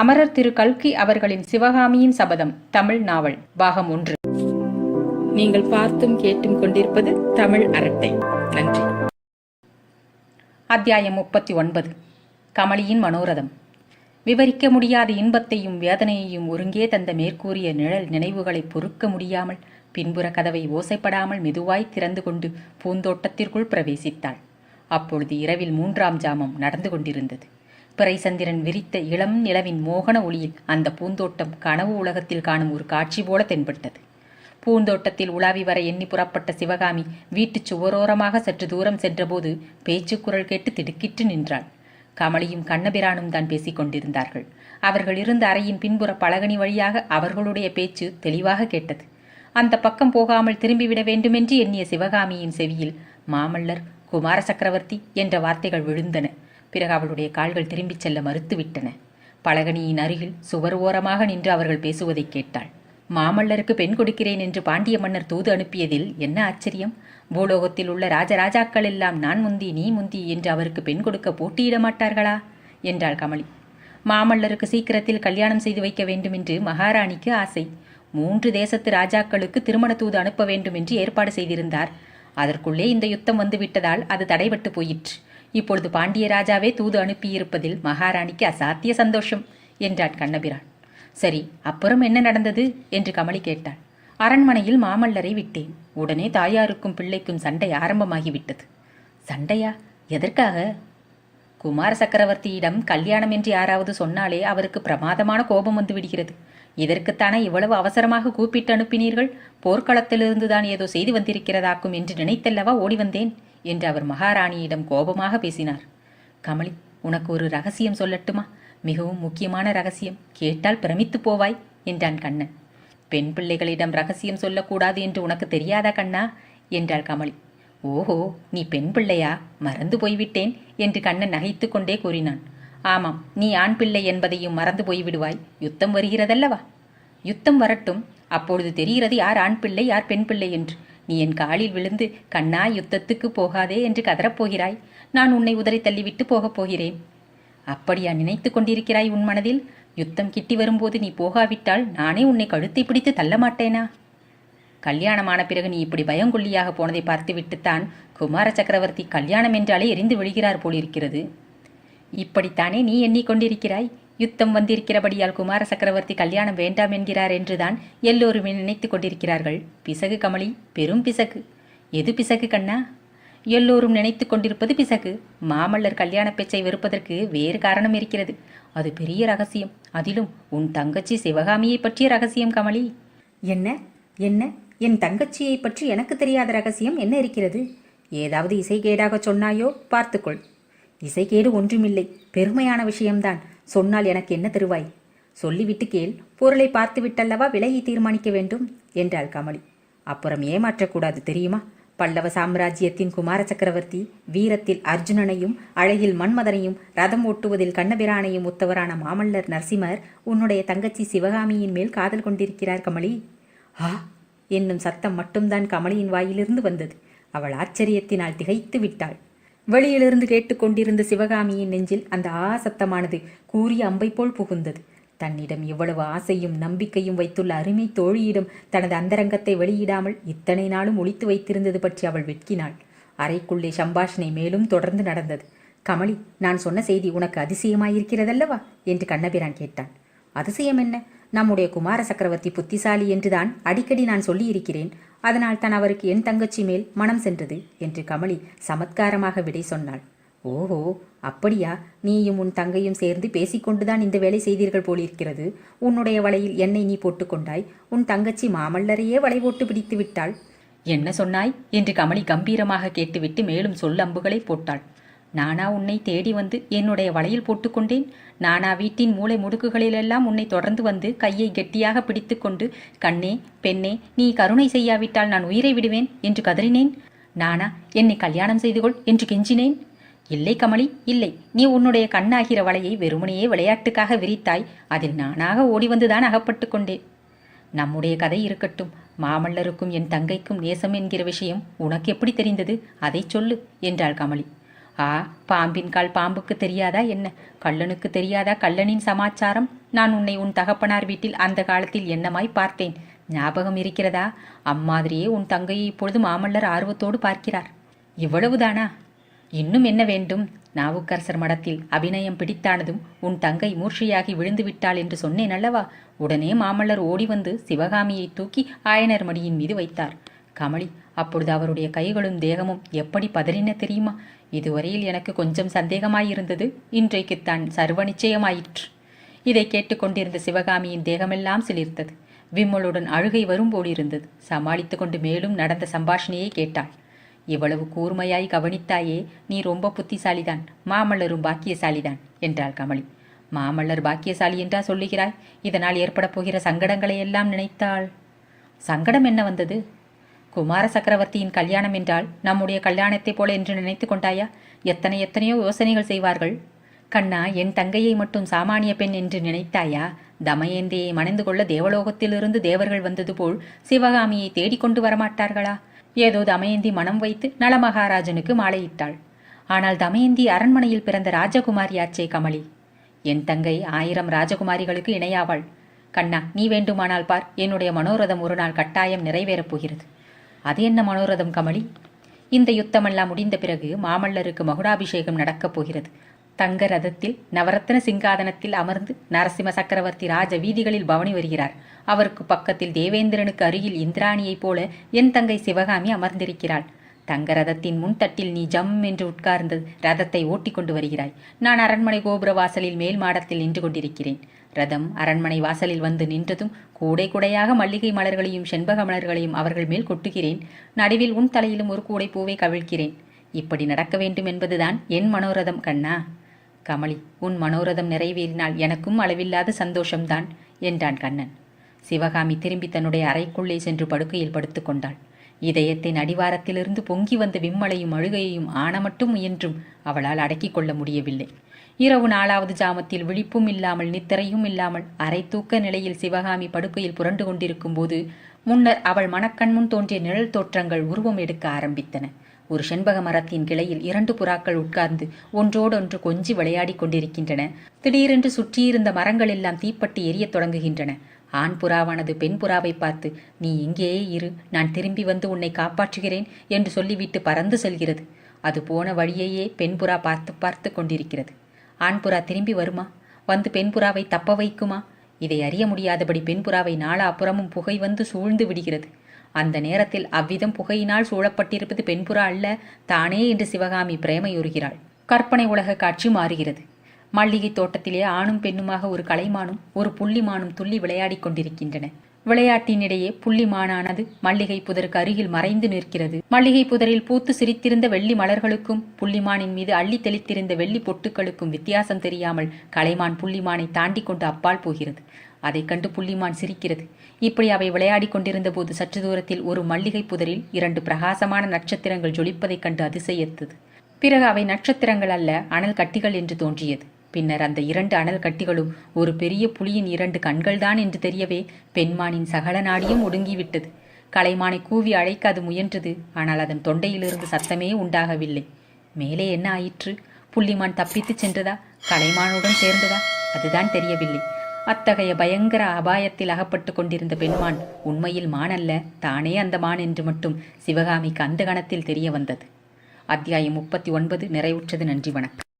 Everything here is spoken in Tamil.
அமரர் திரு கல்கி அவர்களின் சிவகாமியின் சபதம் தமிழ் நாவல் பாகம் ஒன்று. நீங்கள் பார்த்தும் கேட்டும் கொண்டிருப்பது தமிழ் அரட்டை. நன்றி. அத்தியாயம் முப்பத்தி ஒன்பது. கமலியின் மனோரதம். விவரிக்க முடியாத இன்பத்தையும் வேதனையையும் ஒருங்கே தந்த மேற்கூறிய நிழல் நினைவுகளை பொறுக்க முடியாமல் பின்புற கதவை ஓசைப்படாமல் மெதுவாய் திறந்து கொண்டு பூந்தோட்டத்திற்குள் பிரவேசித்தாள். அப்பொழுது இரவில் மூன்றாம் ஜாமம் நடந்து கொண்டிருந்தது. பிறைசந்திரன் விரித்த இளம் நிலவின் மோகன ஒளியில் அந்த பூந்தோட்டம் கனவு உலகத்தில் காணும் ஒரு காட்சி போல தென்பட்டது. பூந்தோட்டத்தில் உலாவி வர எண்ணி புறப்பட்ட சிவகாமி வீட்டுச் சுவரோரமாக சற்று தூரம் சென்றபோது பேச்சு குரல் கேட்டு திடுக்கிட்டு நின்றாள். கமலியும் கண்ணபிரானும் தான் பேசிக் கொண்டிருந்தார்கள். அவர்கள் இருந்த அறையின் பின்புற பலகனி வழியாக அவர்களுடைய பேச்சு தெளிவாக கேட்டது. அந்த பக்கம் போகாமல் திரும்பிவிட வேண்டுமென்று எண்ணிய சிவகாமியின் செவியில் மாமல்லர் குமார சக்கரவர்த்தி என்ற வார்த்தைகள் விழுந்தன. பிறகு அவளுடைய கால்கள் திரும்பிச் செல்ல மறுத்துவிட்டன. பலகனியின் அருகில் சுவர் ஓரமாக நின்று அவர்கள் பேசுவதைக் கேட்டாள். மாமல்லருக்கு பெண் கொடுக்கிறேன் என்று பாண்டிய மன்னர் தூது அனுப்பியதில் என்ன ஆச்சரியம்? பூலோகத்தில் உள்ள ராஜராஜாக்கள் எல்லாம் நான் முந்தி நீ முந்தி என்று அவருக்கு பெண் கொடுக்க போட்டியிட மாட்டார்களா? என்றாள் கமலி. மாமல்லருக்கு சீக்கிரத்தில் கல்யாணம் செய்து வைக்க வேண்டும் என்று மகாராணிக்கு ஆசை. மூன்று தேசத்து ராஜாக்களுக்கு திருமண தூது அனுப்ப வேண்டும் என்று ஏற்பாடு செய்திருந்தார். அதற்குள்ளே இந்த யுத்தம் வந்துவிட்டதால் அது தடைபட்டு போயிற்று. இப்பொழுது பாண்டிய ராஜாவே தூது அனுப்பியிருப்பதில் மகாராணிக்கு அசாத்திய சந்தோஷம் என்றான் கண்ணபிரான். சரி அப்புறம் என்ன நடந்தது? என்று கமலி கேட்டாள். அரண்மனையில் மாமல்லரை விட்டேன். உடனே தாயாருக்கும் பிள்ளைக்கும் சண்டை ஆரம்பமாகிவிட்டது. சண்டையா? எதற்காக? குமார சக்கரவர்த்தியிடம் கல்யாணம் என்று யாராவது சொன்னாலே அவருக்கு பிரமாதமான கோபம் வந்து விடுகிறது. இதற்குத்தானே இவ்வளவு அவசரமாக கூப்பிட்டு அனுப்பினீர்கள்? போர்க்களத்திலிருந்துதான் ஏதோ செய்து வந்திருக்கிறதாக்கும் என்று நினைத்தல்லவா ஓடி வந்தேன்? என்று அவர் மகாராணியிடம் கோபமாக பேசினார். கமலி உனக்கு ஒரு ரகசியம் சொல்லட்டுமா? மிகவும் முக்கியமான ரகசியம். கேட்டால் பிரமித்து போவாய் என்றான் கண்ணன். பெண் பிள்ளைகளிடம் ரகசியம் சொல்லக்கூடாது என்று உனக்கு தெரியாதா கண்ணா? என்றாள் கமலி. ஓஹோ நீ பெண் பிள்ளையா? மறந்து போய்விட்டேன் என்று கண்ணன் நகைத்து கொண்டே கூறினான். ஆமாம் நீ ஆண் பிள்ளை என்பதையும் மறந்து போய்விடுவாய். யுத்தம் வருகிறதல்லவா? யுத்தம் வரட்டும். அப்பொழுது தெரிகிறது யார் ஆண் பிள்ளை யார் பெண் பிள்ளை என்று. நீ என் காலில் விழுந்து கண்ணா யுத்தத்துக்கு போகாதே என்று கதறப்போகிறாய். நான் உன்னை உதறி தள்ளிவிட்டு போகப் போகிறேன். அப்படியா நினைத்து கொண்டிருக்கிறாய் உன் மனதில்? யுத்தம் கிட்டி வரும்போது நீ போகாவிட்டால் நானே உன்னை கழுத்தை பிடித்து தள்ள மாட்டேனா கல்யாணமான பிறகு நீ இப்படி பயங்கொல்லியாக போனதை பார்த்துவிட்டுத்தான் குமார சக்கரவர்த்தி கல்யாணம் என்றாலே எரிந்து விழுகிறார் போலிருக்கிறது. இப்படித்தானே நீ எண்ணிக்கொண்டிருக்கிறாய் யுத்தம் வந்திருக்கிறபடியால் குமார சக்கரவர்த்தி கல்யாணம் வேண்டாம் என்கிறார் என்றுதான் எல்லோருமே நினைத்து கொண்டிருக்கிறார்கள். பிசகு கமலி பெரும் பிசகு. எது பிசகு கண்ணா? எல்லோரும் நினைத்து கொண்டிருப்பது பிசகு. மாமல்லர் கல்யாண பேச்சை வெறுப்பதற்கு வேறு காரணம் இருக்கிறது. அது பெரிய ரகசியம். அதிலும் உன் தங்கச்சி சிவகாமியை பற்றிய ரகசியம் கமலி. என்ன? என்ன? என் தங்கச்சியை பற்றி எனக்கு தெரியாத ரகசியம் என்ன இருக்கிறது? ஏதாவது இசைகேடாக சொன்னாயோ? பார்த்துக்கொள். இசைகேடு ஒன்றுமில்லை. பெருமையான விஷயம்தான். சொன்னால் எனக்கு என்ன தருவாய்? சொல்லிவிட்டு கேள். பொருளை பார்த்து விட்டல்லவா விலையை தீர்மானிக்க வேண்டும்? என்றாள் கமலி. அப்புறம் ஏமாற்றக்கூடாது தெரியுமா? பல்லவ சாம்ராஜ்யத்தின் குமார சக்கரவர்த்தி வீரத்தில் அர்ஜுனனையும் அழகில் மன்மதனையும் ரதம் ஓட்டுவதில் கண்ணபிரானையும் ஒத்தவரான மாமல்லர் நரசிம்மர் உன்னுடைய தங்கச்சி சிவகாமியின் மேல் காதல் கொண்டிருக்கிறார் கமலி. ஆ என்னும் சத்தம் மட்டும்தான் கமலியின் வாயிலிருந்து வந்தது. அவள் ஆச்சரியத்தினால் திகைத்து விட்டாள். வெளியிலிருந்து கேட்டுக்கொண்டிருந்த சிவகாமியின் நெஞ்சில் அந்த ஆ சத்தமானது கூறிய அம்பை போல் புகுந்தது. தன்னிடம் இவ்வளவு ஆசையும் நம்பிக்கையும் வைத்துள்ள அருமை தோழியிடம் தனது அந்தரங்கத்தை வெளியிடாமல் இத்தனை நாளும் ஒழித்து வைத்திருந்தது பற்றி அவள் வெட்கினாள். அறைக்குள்ளே சம்பாஷணை மேலும் தொடர்ந்து நடந்தது. கமலி நான் சொன்ன செய்தி உனக்கு அதிசயமாயிருக்கிறதல்லவா? என்று கண்ணபிரான் கேட்டான். அதிசயம் என்ன? நம்முடைய குமார சக்கரவர்த்தி புத்திசாலி என்றுதான் அடிக்கடி நான் சொல்லியிருக்கிறேன். அதனால் தான் அவருக்கு என் தங்கச்சி மேல் மனம் சென்றது என்று கமலி சமத்காரமாக விடை சொன்னாள். ஓஹோ அப்படியா? நீயும் உன் தங்கையும் சேர்ந்து பேசிக்கொண்டுதான் இந்த வேலை செய்தீர்கள் போலிருக்கிறது. உன்னுடைய வலையில் என்னை நீ போட்டுக்கொண்டாய் உன் தங்கச்சி மாமல்லரையே வலை போட்டு பிடித்து விட்டாள். என்ன சொன்னாய்? என்று கமலி கம்பீரமாக கேட்டுவிட்டு மேலும் சொல்லம்புகளை போட்டாள். நானா உன்னை தேடி வந்து என்னுடைய வலையில் போட்டுக்கொண்டேன். நானா வீட்டின் மூளை முடுக்குகளிலெல்லாம் உன்னை தொடர்ந்து வந்து கையை கெட்டியாக பிடித்துக்கொண்டு கண்ணே பெண்ணே நீ கருணை செய்யாவிட்டால் நான் உயிரை விடுவேன் என்று கதறினேன். நானா என்னை கல்யாணம் செய்து கொள் என்று கெஞ்சினேன். இல்லை கமலி இல்லை. நீ உன்னுடைய கண்ணாகிற வலையை வெறுமனையே விளையாட்டுக்காக விரித்தாய். அதில் நானாக ஓடி வந்துதான் அகப்பட்டு கொண்டேன். நம்முடைய கதை இருக்கட்டும். மாமல்லருக்கும் என் தங்கைக்கும் நேசம் என்கிற விஷயம் உனக்கு எப்படி தெரிந்தது? அதை சொல்லு என்றாள் கமலி. ஆ பாம்பின் கால் பாம்புக்கு தெரியாதா என்ன? கள்ளனுக்கு தெரியாதா? கள்ளனின் சமாச்சாரம்? நான் உன்னை உன் தகப்பனார் வீட்டில் அந்த காலத்தில் என்னமாய் பார்த்தேன்? ஞாபகம் இருக்கிறதா? அம்மாதிரியே உன் தங்கையை இப்பொழுது மாமல்லர் ஆர்வத்தோடு பார்க்கிறார். இவ்வளவுதானா? இன்னும் என்ன வேண்டும்? நாவுக்கரசர் மடத்தில் அபிநயம் பிடித்தானதும் உன் தங்கை மூர்ச்சியாகி விழுந்து விட்டாள் என்று சொன்னேன் அல்லவா? உடனே மாமல்லர் ஓடி வந்து சிவகாமியை தூக்கி ஆயனர் மடியின் மீது வைத்தார். கமலி அப்பொழுது அவருடைய கைகளும் தேகமும் எப்படி பதறின தெரியுமா? இதுவரையில் எனக்கு கொஞ்சம் சந்தேகமாயிருந்தது. இன்றைக்குத்தான் சர்வ நிச்சயமாயிற்று இதை கேட்டுக்கொண்டிருந்த சிவகாமியின் தேகமெல்லாம் சிலிர்த்தது. விம்மலுடன் அழுகை வரும்போடிருந்தது சமாளித்து கொண்டு மேலும் நடந்த சம்பாஷணையை கேட்டாள். இவ்வளவு கூர்மையாய் கவனித்தாயே நீ ரொம்ப புத்திசாலிதான். மாமல்லரும் பாக்கியசாலிதான் என்றாள் கமலி. மாமல்லர் பாக்கியசாலி என்றா சொல்லுகிறாய்? இதனால் ஏற்படப் போகிற சங்கடங்களை எல்லாம் நினைத்தாள். சங்கடம் என்ன வந்தது? குமார சக்கரவர்த்தியின் கல்யாணம் என்றால் நம்முடைய கல்யாணத்தைப் போல என்று நினைத்து கொண்டாயா? எத்தனை எத்தனையோ யோசனைகள் செய்வார்கள். கண்ணா என் தங்கையை மட்டும் சாமானிய பெண் என்று நினைத்தாயா? தமயந்தியை மணந்து கொள்ள தேவலோகத்திலிருந்து தேவர்கள் வந்தது போல் சிவகாமியை தேடிக்கொண்டு வரமாட்டார்களா? ஏதோ தமயந்தி மனம் வைத்து நலமகாராஜனுக்கு மாலையிட்டாள். ஆனால் தமயந்தி அரண்மனையில் பிறந்த ராஜகுமாரியாச்சே கமலி. என் தங்கை ஆயிரம் ராஜகுமாரிகளுக்கு இணையாவாள். கண்ணா நீ வேண்டுமானால் பார் என்னுடைய மனோரதம் ஒரு நாள் கட்டாயம் நிறைவேறப் போகிறது. அது என்ன மனோரதம் கமலி? இந்த யுத்தமெல்லாம் முடிந்த பிறகு மாமல்லருக்கு மகுடாபிஷேகம் நடக்கப் போகிறது. தங்க ரதத்தில் நவரத்ன சிங்காதனத்தில் அமர்ந்து நரசிம்ம சக்கரவர்த்தி ராஜ வீதிகளில் பவனி வருகிறார். அவருக்கு பக்கத்தில் தேவேந்திரனுக்கு அருகில் இந்திராணியைப் போல என் தங்கை சிவகாமி அமர்ந்திருக்கிறாள். தங்க ரதத்தின் முன்தட்டில் நீ ஜம் என்று உட்கார்ந்து ரதத்தை ஓட்டிக் கொண்டு வருகிறாய். நான் அரண்மனை கோபுர வாசலில் மேல் மாடத்தில் நின்று கொண்டிருக்கிறேன். ரதம் அரண்மனை வாசலில் வந்து நின்றதும் கூடை கூடையாக மல்லிகை மலர்களையும் செண்பக மலர்களையும் அவர்கள் மேல் கொட்டுகிறேன். நடுவில் உன் தலையிலும் ஒரு கூடை பூவை கவிழ்க்கிறேன். இப்படி நடக்க வேண்டும் என்பதுதான் என் மனோரதம் கண்ணா. கமலி உன் மனோரதம் நிறைவேறினால் எனக்கும் அளவில்லாத சந்தோஷம்தான் என்றான் கண்ணன். சிவகாமி திரும்பி தன்னுடைய அறைக்குள்ளே சென்று படுக்கையில் படுத்துக்கொண்டாள் இதயத்தின் அடிவாரத்திலிருந்து பொங்கி வந்த விம்மலையும் அழுகையையும் ஆனமட்டும் முயன்றும் அவளால் அடக்கிக் கொள்ள முடியவில்லை. இரவு நாலாவது ஜாமத்தில் விழிப்பும் இல்லாமல் நித்திரையும் இல்லாமல் அரை தூக்க நிலையில் சிவகாமி படுக்கையில் புரண்டு கொண்டிருக்கும் போது முன்னர் அவள் மனக்கண்முன் தோன்றிய நிழல் தோற்றங்கள் உருவம் எடுக்க ஆரம்பித்தன. ஒரு செண்பக மரத்தின் கிளையில் இரண்டு புறாக்கள் உட்கார்ந்து ஒன்றோடொன்று கொஞ்சி விளையாடிக் கொண்டிருக்கின்றன. திடீரென்று சுற்றியிருந்த மரங்கள் எல்லாம் தீப்பட்டு எரியத் தொடங்குகின்றன. ஆண் புறாவானது பெண் புறாவை பார்த்து நீ இங்கேயே இரு நான் திரும்பி வந்து உன்னை காப்பாற்றுகிறேன் என்று சொல்லிவிட்டு பறந்து செல்கிறது. அது போன வழியையே பெண் புறா பார்த்து பார்த்து கொண்டிருக்கிறது. ஆண் புறா திரும்பி வருமா? வந்து பெண் புறாவை தப்ப வைக்குமா? இதை அறிய முடியாதபடி பெண் புறாவை நாலா அப்புறமும் புகை வந்து சூழ்ந்து விடுகிறது. அந்த நேரத்தில் அவ்விதம் புகையினால் சூழப்பட்டிருப்பது பெண்புறா அல்ல தானே என்று சிவகாமி பிரேமையுறுகிறாள். கற்பனை உலக காட்சி மாறுகிறது. மல்லிகை தோட்டத்திலே ஆணும் பெண்ணுமாக ஒரு கலைமானும் ஒரு புள்ளிமானும் துள்ளி விளையாடிக் கொண்டிருக்கின்றன. விளையாட்டினிடையே புள்ளிமானானது மல்லிகை புதருக்கு அருகில் மறைந்து நிற்கிறது. மல்லிகை புதரில் பூத்து சிரித்திருந்த வெள்ளி மலர்களுக்கும் புள்ளிமானின் மீது அள்ளி தெளித்திருந்த வெள்ளி பொட்டுக்களுக்கும் வித்தியாசம் தெரியாமல் கலைமான் புள்ளிமானை தாண்டி கொண்டு அப்பால் போகிறது. அதைக் கண்டு புள்ளிமான் சிரிக்கிறது. இப்படி அவை விளையாடிக் கொண்டிருந்த போது சற்று தூரத்தில் ஒரு மல்லிகை புதரில் இரண்டு பிரகாசமான நட்சத்திரங்கள் ஜொலிப்பதைக் கண்டு அதிசயத்தது. பிறகு அவை நட்சத்திரங்கள் அல்ல அனல் கட்டிகள் என்று தோன்றியது. பின்னர் அந்த இரண்டு அனல் கட்டிகளும் ஒரு பெரிய புலியின் இரண்டு கண்கள்தான் என்று தெரியவே பெண்மானின் சகல நாடியும் ஒடுங்கிவிட்டது. கலைமானை கூவி அழைக்க அது முயன்றது ஆனால் அதன் தொண்டையிலிருந்து சத்தமே உண்டாகவில்லை. மேலே என்ன ஆயிற்று? புள்ளிமான் தப்பித்துச் சென்றதா? கலைமானுடன் சேர்ந்ததா? அதுதான் தெரியவில்லை. அத்தகைய பயங்கர அபாயத்தில் அகப்பட்டு கொண்டிருந்த பெண்மான் உண்மையில் மான் அல்ல தானே அந்த மான் என்று மட்டும் சிவகாமிக்கு அந்த கணத்தில் தெரிய வந்தது. அத்தியாயம் முப்பத்தி ஒன்பது நிறைவுற்றது. நன்றி வணக்கம்.